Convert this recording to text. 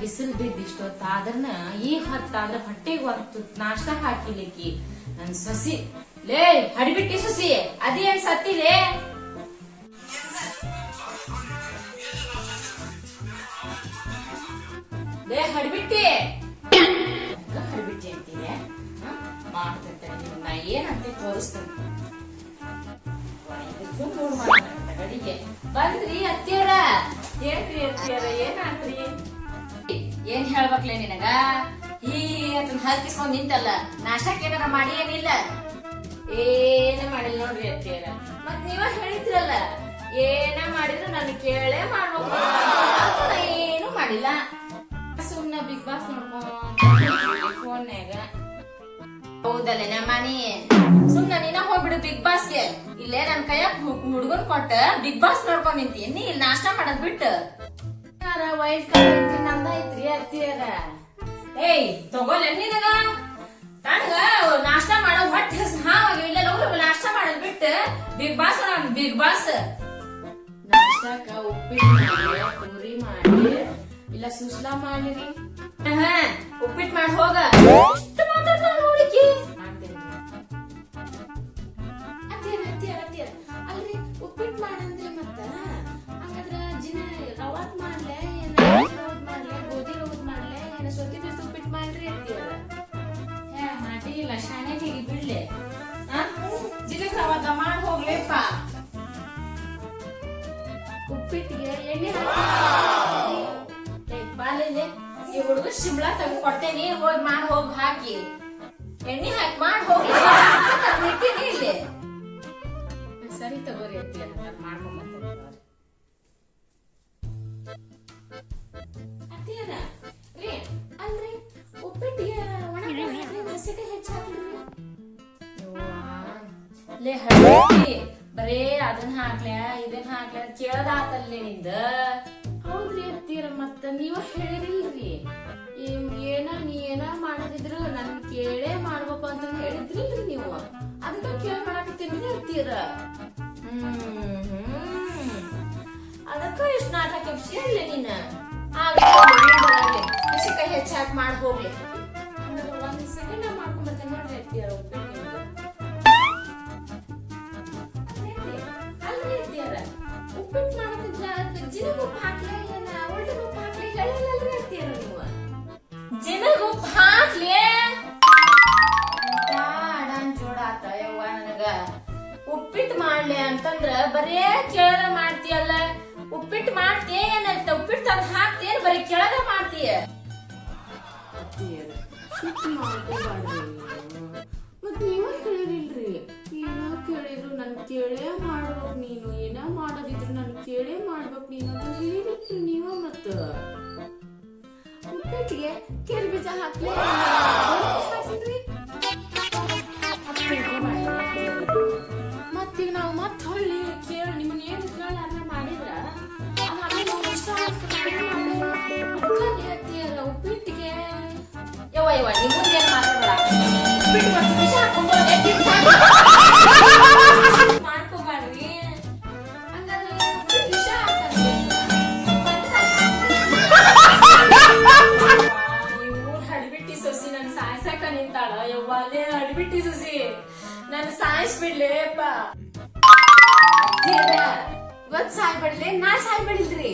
ಬಿಸಿಲು ಬಿದ್ದಿಷ್ಟೊತ್ತ ಅದನ್ನ ಈ ಹೊತ್ತ ಅಂದ್ರ ಹೊಟ್ಟೆಗೆ ಹೊತ್ತು ನಾಷ್ಟ ಹಾಕಿಲಿಕ್ಕಿ. ನನ್ ಸಸಿ, ಲೇ, ಹಡಿಬಿಟ್ಟಿ ಸಸಿ, ಅದೇನ್ ಸತ್ತಿಲೇ ಲೇ? ಹಡಿಬಿಟ್ಟಿ. ಹಡಿಬಿಟ್ಟಿ ಅಂತೀಯ? ಏನಂತ ತೋರಿಸ್ತೇನೆ. ಅಡಿಗೆ ಬಂದ್ರಿ ಅತ್ತಿಯರ ಏನ್ರಿ ಅತ್ತಿಯರ ಏನಾದ್ರಿ ಏನ್ ಹೇಳ್ಬೇಕ್ಲೆ ನಿನಗ? ಈ ಅದನ್ನ ಹಲ್ಕಿಸ್ಕೊಂಡ್ ನಿಂತಲ್ಲ ನಾಷ್ಟಕ್ಕೆ ಏನಾರ ಮಾಡಿ ಏನಿಲ್ಲ? ಏನ ಮಾಡಿಲ್ಲ ನೋಡ್ರಿ ಅತ್ತೇರ ಮತ್ ನೀವ ಹೇಳಿದ್ರಲ್ಲ, ಏನ ಮಾಡಿದ್ರು ನನ್ ಕೇಳೇ ಮಾಡ್ಬೇಕು. ಏನು ಮಾಡಿಲ್ಲ. ಸುಮ್ನ ಬಿಗ್ ಬಾಸ್ ನೋಡ್ಕೊಂಡ್ ಫೋನ್ಯಾಗ ಹೌದಲ್ಲ ನಮ್ಮನಿ? ಸುಮ್ನ ನೀನ ಹೋಗ್ಬಿಡು ಬಿಗ್ ಬಾಸ್ಗೆ. ಇಲ್ಲೇ ನನ್ ಕೈಯಾಗ ಹುಡುಗನ್ ಕೊಟ್ಟ ಬಿಗ್ ಬಾಸ್ ನೋಡ್ಕೊಂಡ್ ನಿಂತಿ. ನೀ ಇಲ್ಲಿ ನಾಷ್ಟ ಮಾಡೋದ್ ಬಿಟ್ಟು? ವೈಲ್ಡ್ ಕಾರ್ಡ್ ಐತಿ ನಂದ ಐತ್ರಿ ಅತ್ತಿಯರ ಏಯ್ ತಗೋಲ್ಲ ನಿನಗ ತನಗ ನಾಷ್ಟ ಮಾಡೋ ಹೊಟ್ಟೆ ಹಸ್ ಹಾವಾಗಿ ಇಲ್ಲ ಹೋಗ್ಲಿ ನಾಷ್ಟ ಮಾಡೋದ್ ಬಿಟ್ಟು ಬಿಗ್ ಬಾಸ್ ನೋಡ ಬಿಗ್ ಬಾಸ್ ನಾಷ್ಟಕ್ಕ ಉಪ್ಪಿಟ್ಟು ಮಾಡಿ ಪೂರಿ ಮಾಡಿ ಇಲ್ಲ ಸುಸ್ಲಾ ಮಾಡಿರಿ ಹಾ ಉಪ್ಪಿಟ್ಟು ಮಾಡಿ ಹೋಗ. ಇಲ್ಲ ಶಾನೆ ಹೇಗಿ ಬಿಡ್ಲೆ. ಜಿನಕ್ ರವಾತ ಮಾಡಿ ಹೋಗ್ಲೇಪ್ಪ. ಉಪ್ಪಿಟ್ಟಿಗೆ ಎಣ್ಣೆ ಬಾಲೆಲೆ ಈ ಹುಡುಗ ಶಿಮ್ಲಾ ತೆಗೆದು ಕೊಡ್ತೇನಿ ಹೋಗಿ ಮಾಡಿ ಹೋಗಿ ಹಾಕಿ. ಎಣ್ಣೆ ಹಾಕಿ ಮಾಡಿ ಹೋಗಿ. ಇಲ್ಲಿ. ಸರಿ ತಗೋರಿ ಅಂತ ಮಾಡ್ಕೊಂಬರ್ತೇನೆ ಲೇ ಹಳ್ಳಿ ಬರೇ ಅದನ್ನ ಹಾಕ್ಲೆ ಇದನ್ನ ಹಾಕ್ಲೆ ಕೇಳದಾತಲ್ಲೇ ನಿಂದ. ಹೌದ್ರಿ ಅತ್ತೀರ, ಮತ್ತ ನೀವ ಹೇಳಿರಿಲ್ರಿ. ಏನ್- ನೀ ಏನ ಮಾಡದಿದ್ರು ನನ್ ಕೇಳೇ ಮಾಡ್ಬೇಕು ಅಂತ ಹೇಳಿದ್ರಿ ನೀವು. ಅದಕ್ಕ ಕೇಳಿ ಮಾಡಾಕತ್ತೀನಿ ಹ್ಮ್ ಅದಕ್ಕ ಇಷ್ಟ ನಾಟಕ ಎಬ್ಸಿರ್ಲಿ ನೀನ? ಹಸಿಕಾಯಿ ಹೆಚ್ಚಾಕ್ ಮಾಡಿ ಬರೇ ಕೇಳದ ಮಾಡ್ತೀಯಲ್ಲ? ಉಪ್ಪಿಟ್ಟು ಮಾಡ್ತೀಯ ಏನಂತ? ಉಪ್ಪಿಟ್ಟು ತಂದು ಹಾಕ್ತೀಯ ಬರೀ ಕೇಳದ ಮಾಡ್ತೀಯ? ಮತ್ ನೀವ ಹೇಳಿರಿಲ್ರಿ ಏನೋ ಕೇಳಿದ್ರು ನನ್ ಕೇಳೇ ಮಾಡ್ಬೇಕು ನೀನು. ಏನ ಮಾಡೋದಿದ್ರು ನನ್ ಕೇಳೇ ಮಾಡ್ಬೇಕು ನೀನು ಅಂತ ಹೇಳಿರಿಲ್ರಿ ನೀವ ಮತ್ತ. ಉಪ್ಪಿಟ್ಟಿಗೆ ಕೇರ್ ಬೀಜ ಹಾಕ್ಲಿ ನನ್ ಸಾಯಿಸ್ಬಿಡ್ಲೇಪ್ಪ ಇವತ್ ಸಾಯ್ಬಿಡ್ಲಿ ನಾ ಸಾಯ್ಬಿಡಿಲ್ರಿ.